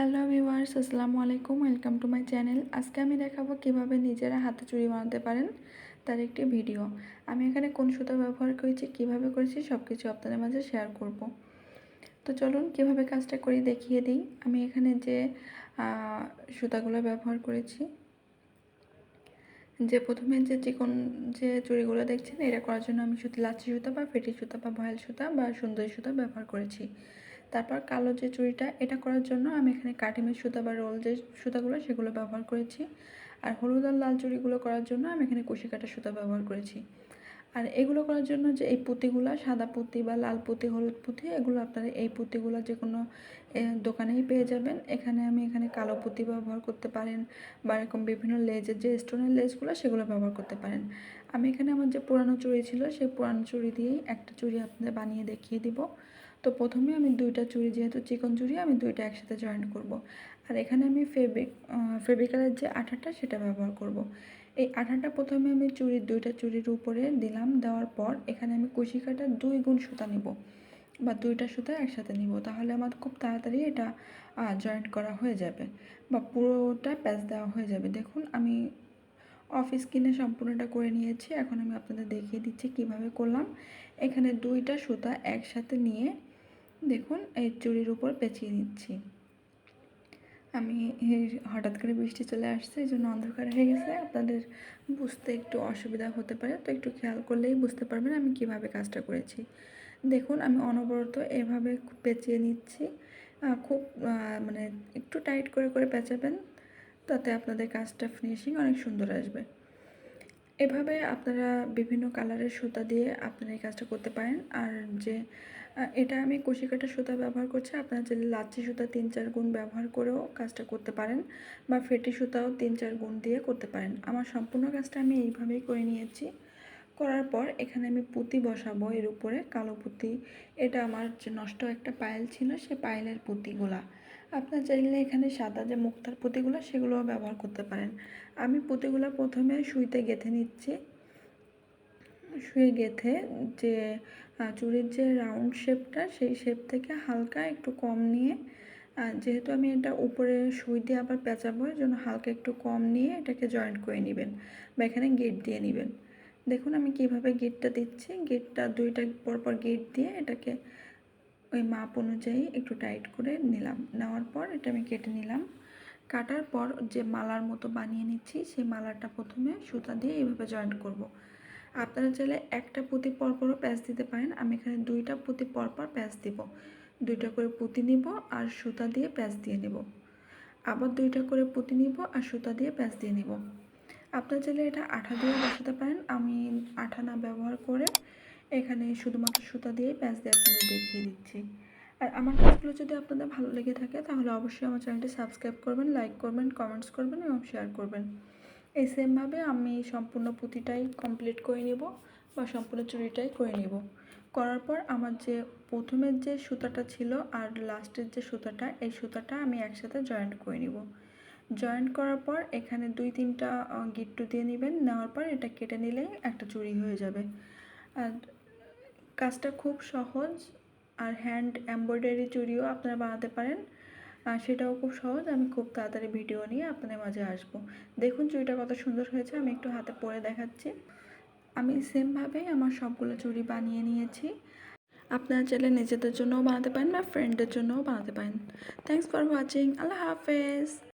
Hello viewers, আসসালামু আলাইকুম, welcome to my channel. আজকে আমি দেখাবো কীভাবে নিজেরা হাতে চুড়ি বানাতে পারেন তার একটি ভিডিও। আমি এখানে কোন সুতো ব্যবহার করেছি, কীভাবে করেছি সব কিছু আপনাদের মাঝে শেয়ার করব। তো চলুন কীভাবে কাজটা করি দেখিয়ে দিই। আমি এখানে যে সুতাগুলো ব্যবহার করেছি, যে প্রথমে যে চিকন যে চুড়িগুলো দেখছেন, এটা করার জন্য আমি সুতি, লাচ্ছি সুতা বা ফেটি সুতা বা ভয়েল সুতা বা সুন্দরী সুতা ব্যবহার করেছি। তারপর কালো যে চুড়িটা, এটা করার জন্য আমি এখানে কাটিমের সুতা বা রোল যে সুতাগুলো, সেগুলো ব্যবহার করেছি। আর হলুদ আর লাল চুড়িগুলো করার জন্য আমি এখানে কুশি কাটা সুতা ব্যবহার করেছি। আর এগুলো করার জন্য যে এই পুঁতিগুলো, সাদা পুঁতি বা লাল পুঁতি, হলুদ পুঁতি, এগুলো আপনারা এই পুঁতিগুলো যে কোনো দোকানেই পেয়ে যাবেন। এখানে আমি এখানে কালো পুঁতি ব্যবহার করতে পারেন বা এরকম বিভিন্ন লেজের যে স্টোনের লেজগুলো, সেগুলো ব্যবহার করতে পারেন। আমি এখানে আমার যে পুরানো চুড়ি ছিল, সেই পুরানো চুড়ি দিয়েই একটা চুড়ি আপনাদের বানিয়ে দেখিয়ে দিব। তো প্রথমে আমি দুইটা চুড়ি, যেহেতু চিকন চুড়ি, আমি দুইটা একসাথে জয়েন করব। আর এখানে আমি ফেব্রিক ফেব্রিকালের যে আঠাটা, সেটা ব্যবহার করব। এই আঠাটা প্রথমে আমি চুড়ির দুইটা চুড়ির উপরে দিলাম। দেওয়ার পর এখানে আমি কুশি কাটার দুই গুণ সুতা নিব বা দুইটা সুতা একসাথে নিব। তাহলে আমার খুব তাড়াতাড়ি এটা জয়েন্ট করা হয়ে যাবে বা পুরোটা প্যাচ দেওয়া হয়ে যাবে। দেখুন, আমি অফিস কিনে সম্পূর্ণটা করে নিয়েছি। এখন আমি আপনাদের দেখিয়ে দিচ্ছি কীভাবে করলাম। এখানে দুইটা সুতা একসাথে নিয়ে দেখুন এই চুড়ির উপর পেঁচিয়ে নিচ্ছি। আমি হঠাৎ করে বৃষ্টি চলে আসছে, এই জন্য অন্ধকার হয়ে গেছে। আপনাদের বুঝতে একটু অসুবিধা হতে পারে, তো একটু খেয়াল করলেই বুঝতে পারবেন আমি কীভাবে কাজটা করেছি। দেখুন, আমি অনবরত এভাবে পেঁচিয়ে নিচ্ছি। খুব মানে একটু টাইট করে করে পেঁচাবেন, তাতে আপনাদের কাজটা ফিনিশিং অনেক সুন্দর আসবে। এভাবে আপনারা বিভিন্ন কালারের সুতা দিয়ে আপনারা এই কাজটা করতে পারেন। আর যে এটা আমি কুশি কাটা সুতা ব্যবহার করছি, আপনারা যে লাচ্ছি সুতা তিন চার গুণ ব্যবহার করেও কাজটা করতে পারেন বা ফেটি সুতাও তিন চার গুণ দিয়ে করতে পারেন। আমার সম্পূর্ণ কাজটা আমি এইভাবেই করে নিয়েছি। করার পর এখানে আমি পুঁতি বসাবো এর উপরে, কালো পুঁতি। এটা আমার যে নষ্ট একটা পায়েল ছিল, সে পায়েলের পুঁতিগুলা। আপনার চাইলে এখানে সাদা যে মুক্তার পুঁতিগুলো, সেগুলোও ব্যবহার করতে পারেন। আমি পুঁতিগুলো প্রথমে সুইতে গেঁথে নিচ্ছি। শুয়ে গেঁথে যে চুড়ির যে রাউন্ড শেপটা, সেই শেপ থেকে হালকা একটু কম নিয়ে যেহেতু আমি এটা উপরে সুই দিয়ে আবার পেঁচাবো এর জন্য হালকা একটু কম নিয়ে এটাকে জয়েন্ট করে নেবেন বা এখানে গেট দিয়ে নেবেন। দেখুন আমি কীভাবে গেটটা দিচ্ছি। গেটটা দুইটা পরপর গেট দিয়ে এটাকে ওই মাপ অনুযায়ী একটু টাইট করে নিলাম। নেওয়ার পর এটা আমি কেটে নিলাম। কাটার পর যে মালার মতো বানিয়ে নিচ্ছি, সেই মালাটা প্রথমে সুতা দিয়ে এইভাবে জয়েন্ট করব। আপনারা চাইলে একটা পুঁতি পরপরও প্যাচ দিতে পারেন। আমি এখানে দুইটা পুঁতি পরপর প্যাচ দিব। দুইটা করে পুঁতি নিব আর সুতা দিয়ে প্যাচ দিয়ে নেব। আবার দুইটা করে পুঁতি নিব আর সুতা দিয়ে প্যাচ দিয়ে নিব। আপনারা চাইলে এটা আঠা দিয়ে বসাতে পারেন। আমি আঠা না ব্যবহার করে এখানে শুধুমাত্র সুতা দিয়েই প্যাচ দিয়ে আপনাদের দেখিয়ে দিচ্ছি। আর আমার কাজগুলো যদি আপনাদের ভালো লেগে থাকে, তাহলে অবশ্যই আমার চ্যানেলটি সাবস্ক্রাইব করবেন, লাইক করবেন, কমেন্টস করবেন এবং শেয়ার করবেন। এই সেমভাবে আমি সম্পূর্ণ পুঁতিটাই কমপ্লিট করে নেব বা সম্পূর্ণ চুরিটাই করে নেব। করার পর আমার যে প্রথমের যে সুতাটা ছিল আর লাস্টের যে সুতাটা, এই সুতাটা আমি একসাথে জয়েন্ট করে নিব। জয়েন্ট করার পর এখানে দুই তিনটা গিট্টু দিয়ে নেবেন। নেওয়ার পর এটা কেটে নিলেই একটা চুরি হয়ে যাবে। আর কাজটা খুব সহজ আর হ্যান্ড এমব্রয়ডারি চুড়িও আপনারা বানাতে পারেন। আর সেটাও খুব সহজ। আমি খুব তাড়াতাড়ি ভিডিও নিয়ে আপনাদের মাঝে আসব। দেখুন চুড়িটা কত সুন্দর হয়েছে। আমি একটু হাতে পরে দেখাচ্ছি। আমি সেমভাবেই আমার সবগুলো চুড়ি বানিয়ে নিয়েছি। আপনারা চাইলে নিজেদের জন্যও বানাতে পারেন বা ফ্রেন্ডের জন্যও বানাতে পারেন। থ্যাংকস ফর ওয়াচিং আল্লাহ হাফেজ।